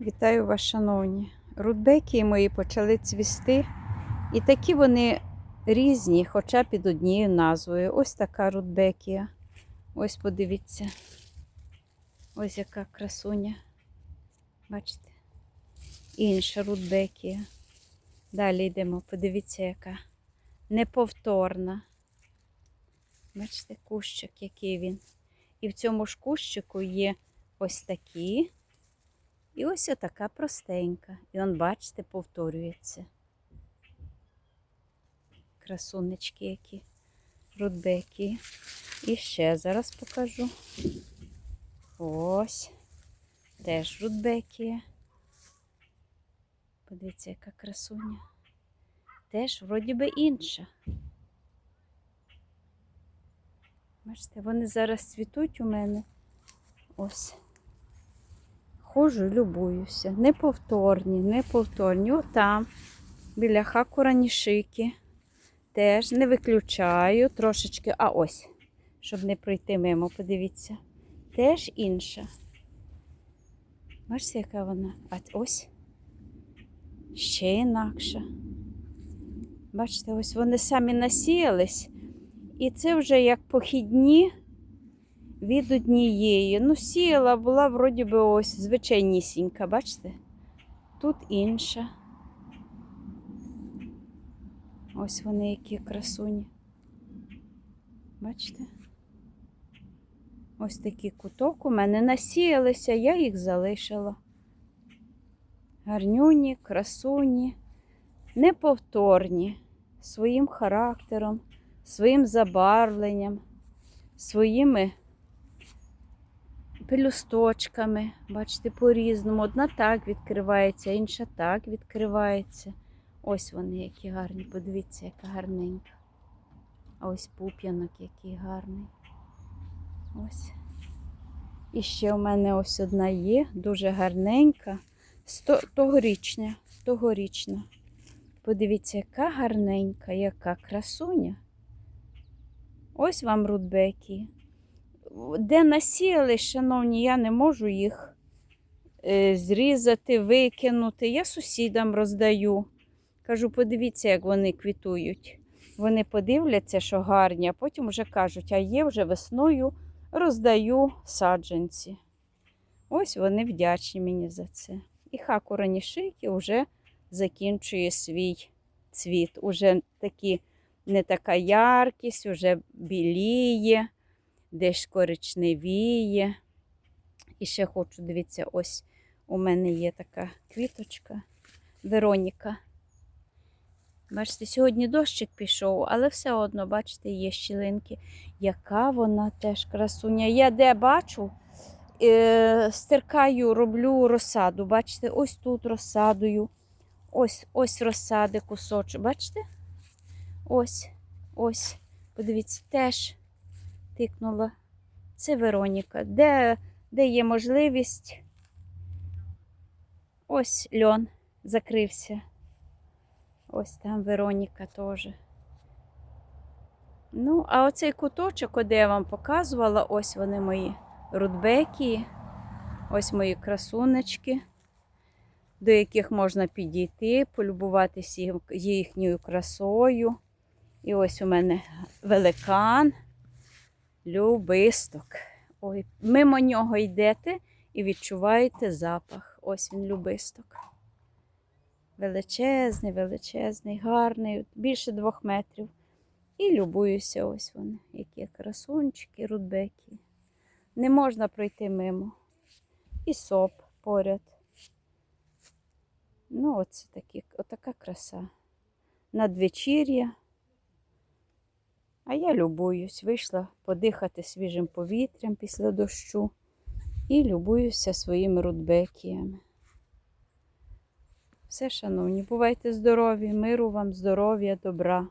Вітаю вас, шановні. Рудбеки мої почали цвісти. І такі вони різні, хоча під однією назвою. Ось така рудбекія. Ось подивіться. Ось яка красуня. Бачите? Інша рудбекія. Далі йдемо. Подивіться, яка неповторна. Бачите, кущик, який він. І в цьому ж кущику є ось такі. І ось така простенька. І он, бачите, повторюється. Красунечки які, рудбеки. І ще зараз покажу. Ось. Теж рудбекія. Подивіться, яка красуня. Теж вроді би інша. Бачите, вони зараз цвітуть у мене. Ось. Ходжу, любуюся. Неповторні, неповторні. Отам, біля хакура нішики. Теж не виключаю трошечки. А ось, щоб не пройти мимо, подивіться. Теж інша. Бачите, яка вона? А ось ще інакша. Бачите, ось вони самі насіялись. І це вже як похідні від однієї. Ну, сіяла була вроді би ось звичайнісінька, бачите? Тут інша. Ось вони які красуні. Бачите? Ось такий куток у мене насіялися, я їх залишила. Гарнюні, красуні, неповторні своїм характером, своїм забарвленням, своїми пелюсточками. Бачите, по-різному. Одна так відкривається, інша так відкривається. Ось вони, які гарні. Подивіться, яка гарненька. А ось пуп'янок який гарний. Ось. І ще у мене ось одна є, дуже гарненька. Сто... Тогорічня, тогорічна. Подивіться, яка гарненька, яка красуня. Ось вам рудбеки. Де насіяли, шановні, я не можу їх е, зрізати, викинути. Я сусідам роздаю. Кажу, подивіться, як вони квітують. Вони подивляться, що гарні, а потім вже кажуть, а є вже весною роздаю саджанці. Ось вони вдячні мені за це. І хакура нішики вже закінчує свій цвіт. Уже такі не така яркість, вже біліє, десь коричневіє. І ще хочу, дивіться, ось у мене є така квіточка Вероніка. Бачите, сьогодні дощик пішов, але все одно, бачите, є щілинки. Яка вона теж красуня. Я де бачу, е, стиркаю, роблю розсаду. Бачите, ось тут розсадую. Ось ось розсади кусочок. Бачите? Ось, ось. Подивіться, теж тикнула. Це Вероніка. Де, де є можливість? Ось льон закрився. Ось там Вероніка теж. Ну, а оцей куточок, де я вам показувала, ось вони мої рудбеки, ось мої красунечки, до яких можна підійти, полюбуватися їхньою красою. І ось у мене великан, любисток. Ой, мимо нього йдете і відчуваєте запах. Ось він любисток. Величезний, величезний, гарний, більше двох метрів. І любуюся, ось вони, які красунчики, рудбеки. Не можна пройти мимо. І соп поряд. Ну, оце такі, отака краса. Надвечір'я. Я любуюсь, вийшла подихати свіжим повітрям після дощу і любуюся своїми рудбекіями. Все, шановні, бувайте здорові, миру вам, здоров'я, добра.